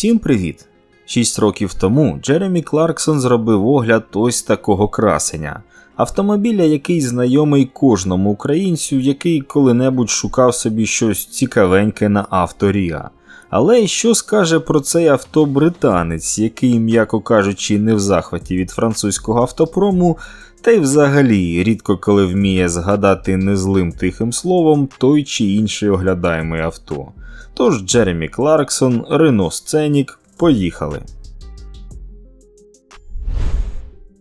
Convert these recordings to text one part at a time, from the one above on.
Всім привіт! Шість років тому Джеремі Кларксон зробив огляд ось такого красення. Автомобіля, який знайомий кожному українцю, який коли-небудь шукав собі щось цікавеньке на авторіа. Але що скаже про цей авто британець, який, м'яко кажучи, не в захваті від французького автопрому, та й взагалі рідко коли вміє згадати незлим тихим словом той чи інший оглядаємий авто. Тож Джеремі Кларксон, Рено Сценік, поїхали.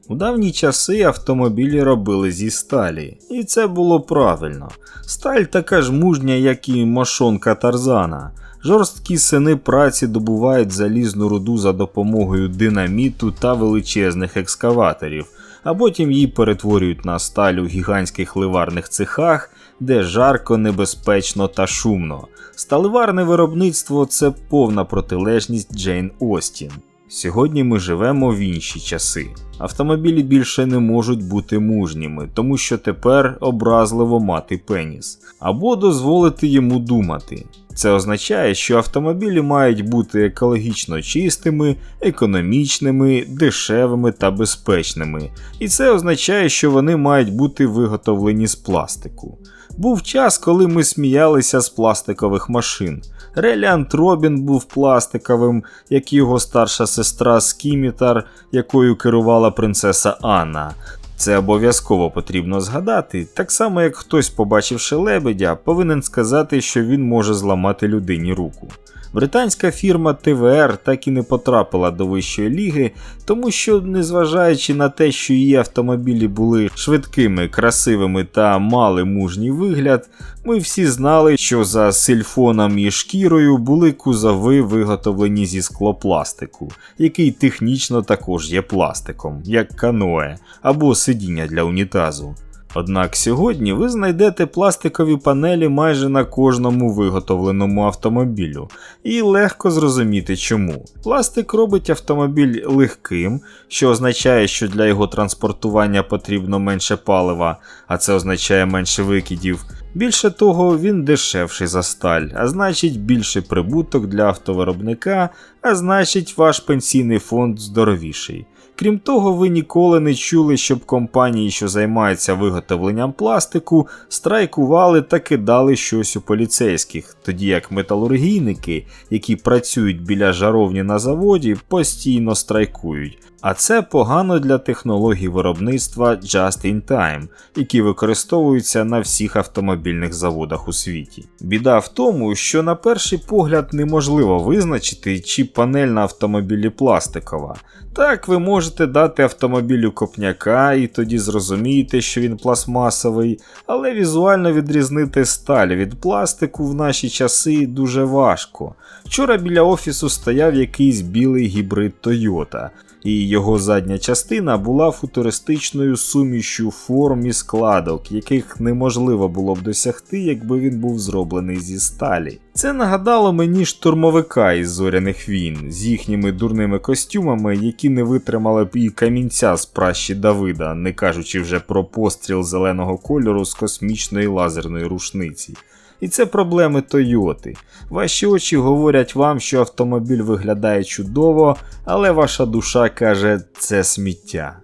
У давні часи автомобілі робили зі сталі, і це було правильно. Сталь така ж мужня, як і мошонка Тарзана. Жорсткі сини праці добувають залізну руду за допомогою динаміту та величезних екскаваторів, а потім її перетворюють на сталь у гігантських ливарних цехах, де жарко, небезпечно та шумно. Сталеварне виробництво це повна протилежність Джейн Остін. Сьогодні ми живемо в інші часи. Автомобілі більше не можуть бути мужніми, тому що тепер образливо мати пеніс, або дозволити йому думати. Це означає, що автомобілі мають бути екологічно чистими, економічними, дешевими та безпечними. І це означає, що вони мають бути виготовлені з пластику. Був час, коли ми сміялися з пластикових машин. Реліант Робін був пластиковим, як і його старша сестра Скімітар, якою керувала принцеса Анна. Це обов'язково потрібно згадати, так само як хтось, побачивши лебедя, повинен сказати, що він може зламати людині руку. Британська фірма ТВР так і не потрапила до вищої ліги, тому що, незважаючи на те, що її автомобілі були швидкими, красивими та мали мужній вигляд, ми всі знали, що за сильфоном і шкірою були кузови виготовлені зі склопластику, який технічно також є пластиком, як каное або сидіння для унітазу. Однак сьогодні ви знайдете пластикові панелі майже на кожному виготовленому автомобілю, і легко зрозуміти чому. Пластик робить автомобіль легким, що означає, що для його транспортування потрібно менше палива, а це означає менше викидів. Більше того, він дешевший за сталь, а значить більший прибуток для автовиробника, а значить ваш пенсійний фонд здоровіший. Крім того, ви ніколи не чули, щоб компанії, що займаються виготовленням пластику, страйкували та кидали щось у поліцейських, тоді як металургійники, які працюють біля жаровні на заводі, постійно страйкують. А це погано для технологій виробництва Just in Time, які використовуються на всіх автомобільних заводах у світі. Біда в тому, що на перший погляд неможливо визначити, чи панель на автомобілі пластикова. Так, ви можете дати автомобілю копняка і тоді зрозумієте, що він пластмасовий, але візуально відрізнити сталь від пластику в наші часи дуже важко. Вчора біля офісу стояв якийсь білий гібрид Toyota і його задня частина була футуристичною сумішю форм і складок, яких неможливо було б досягти, якби він був зроблений зі сталі. Це нагадало мені штурмовика із зоряних війн з їхніми дурними костюмами, які не витримали б і камінця з пращі Давида, не кажучи вже про постріл зеленого кольору з космічної лазерної рушниці. І це проблеми Тойоти. Ваші очі говорять вам, що автомобіль виглядає чудово, але ваша душа каже, це сміття.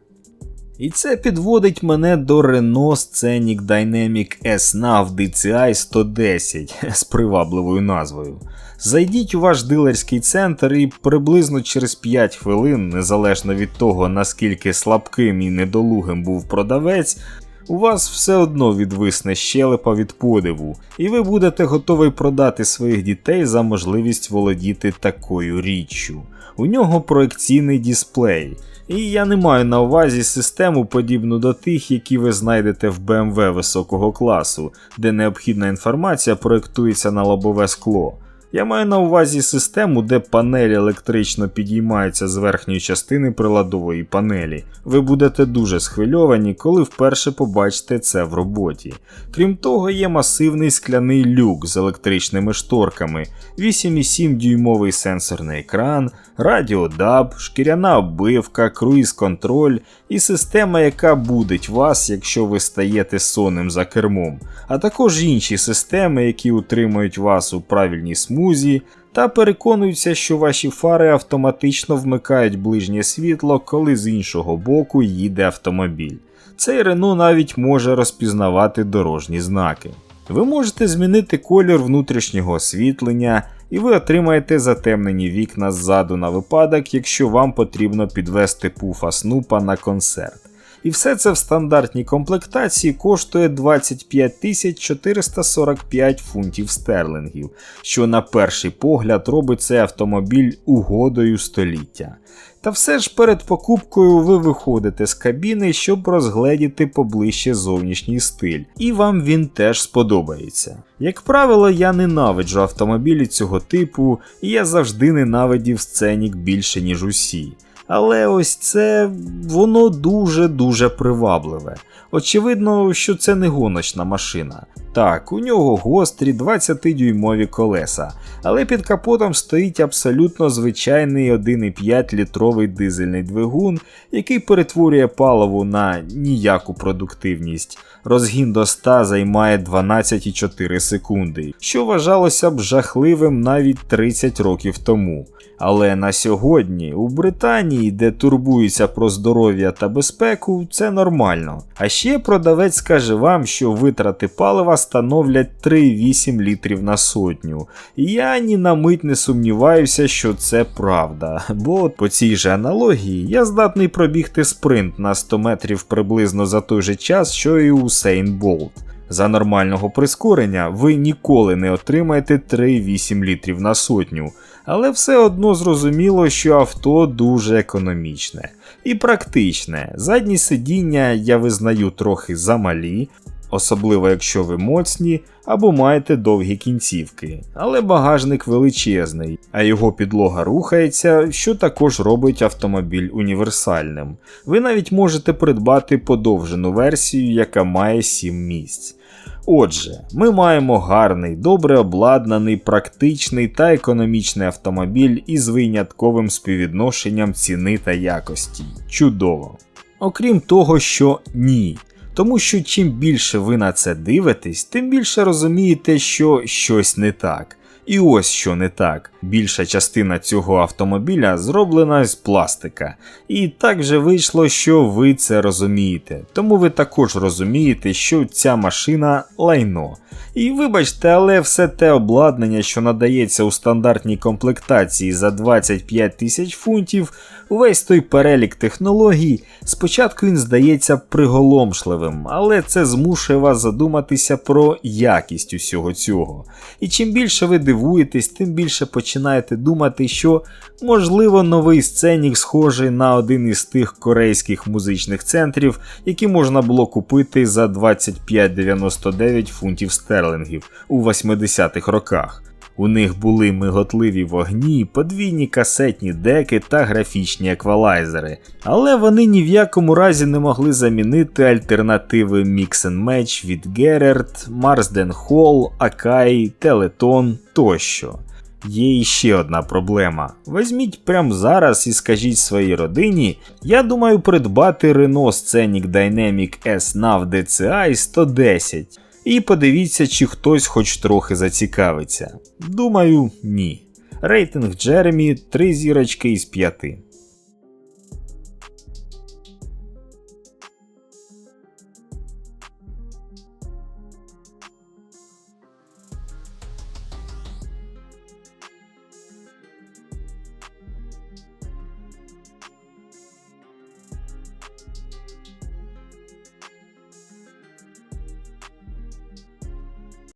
І це підводить мене до Renault Scenic Dynamic S-Nav DCI 110 з привабливою назвою. Зайдіть у ваш дилерський центр і приблизно через 5 хвилин, незалежно від того наскільки слабким і недолугим був продавець, у вас все одно відвисне щелепа від подиву, і ви будете готові продати своїх дітей за можливість володіти такою річчю. У нього проекційний дисплей. І я не маю на увазі систему, подібну до тих, які ви знайдете в BMW високого класу, де необхідна інформація проектується на лобове скло. Я маю на увазі систему, де панель електрично підіймається з верхньої частини приладової панелі. Ви будете дуже схвильовані, коли вперше побачите це в роботі. Крім того, є масивний скляний люк з електричними шторками, 8,7 дюймовий сенсорний екран, радіодаб, шкіряна оббивка, круїз-контроль і система, яка будить вас, якщо ви стаєте сонним за кермом, а також інші системи, які утримують вас у правильній смузі, та переконуються, що ваші фари автоматично вмикають ближнє світло, коли з іншого боку їде автомобіль. Цей Рено навіть може розпізнавати дорожні знаки. Ви можете змінити колір внутрішнього освітлення, і ви отримаєте затемнені вікна ззаду на випадок, якщо вам потрібно підвести пуфа снупа на концерт. І все це в стандартній комплектації коштує 25 445 фунтів стерлингів, що на перший погляд робить цей автомобіль угодою століття. Та все ж перед покупкою ви виходите з кабіни, щоб розгледіти поближче зовнішній стиль, і вам він теж сподобається. Як правило, я ненавиджу автомобілі цього типу, і я завжди ненавидів сценік більше, ніж усі. Але ось це воно дуже-дуже привабливе. Очевидно, що це не гоночна машина. Так, у нього гострі 20-дюймові колеса, але під капотом стоїть абсолютно звичайний 1,5 літровий дизельний двигун, який перетворює паливо на ніяку продуктивність. Розгін до 100 займає 12,4 секунди, що вважалося б жахливим навіть 30 років тому. Але на сьогодні у Британії, де турбуються про здоров'я та безпеку, це нормально. А ще продавець скаже вам, що витрати палива становлять 3,8 літрів на сотню. Я ні на мить не сумніваюся, що це правда. Бо по цій же аналогії я здатний пробігти спринт на 100 метрів приблизно за той же час, що і Усейн Болт. За нормального прискорення ви ніколи не отримаєте 3,8 літрів на сотню, але все одно зрозуміло, що авто дуже економічне і практичне. Задні сидіння я визнаю трохи замалі, особливо якщо ви моцні або маєте довгі кінцівки, але багажник величезний, а його підлога рухається, що також робить автомобіль універсальним. Ви навіть можете придбати подовжену версію, яка має 7 місць. Отже, ми маємо гарний, добре обладнаний, практичний та економічний автомобіль із винятковим співвідношенням ціни та якості. Чудово. Окрім того, що ні. Тому що чим більше ви на це дивитесь, тим більше розумієте, що щось не так. І ось що не так. Більша частина цього автомобіля зроблена з пластика. І так же вийшло, що ви це розумієте. Тому ви також розумієте, що ця машина лайно. І вибачте, але все те обладнання, що надається у стандартній комплектації за 25 тисяч фунтів, увесь той перелік технологій, спочатку він здається приголомшливим, але це змушує вас задуматися про якість усього цього. І чим більше ви дивуєтесь, тим більше починаєте думати, що можливо новий сценік схожий на один із тих корейських музичних центрів, які можна було купити за 25,99 фунтів стерлингів у 80-х роках. У них були миготливі вогні, подвійні касетні деки та графічні еквалайзери, але вони ні в якому разі не могли замінити альтернативи Mix Match від Gerert, Marsden Hall, Akai, Teleton тощо. Є іще одна проблема. Візьміть прямо зараз і скажіть своїй родині, я думаю придбати Renault Scenic Dynamic S-Nav DCI 110. І подивіться, чи хтось хоч трохи зацікавиться. Думаю, ні. Рейтинг Джеремі 3 зірочки із 5.